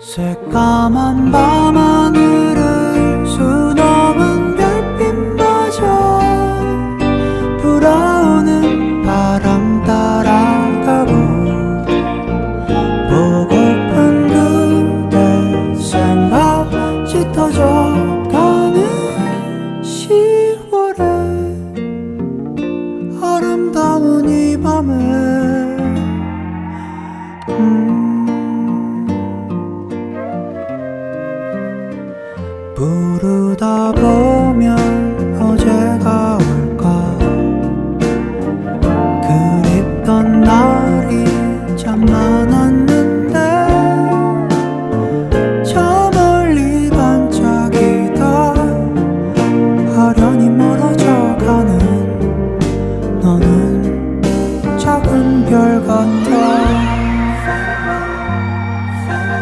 새까만 밤하늘을 부르다 보면 어제가 올까? 그립던 날이 참 많았는데 저 멀리 반짝이다. 하련이 멀어져가는 너는 작은 별과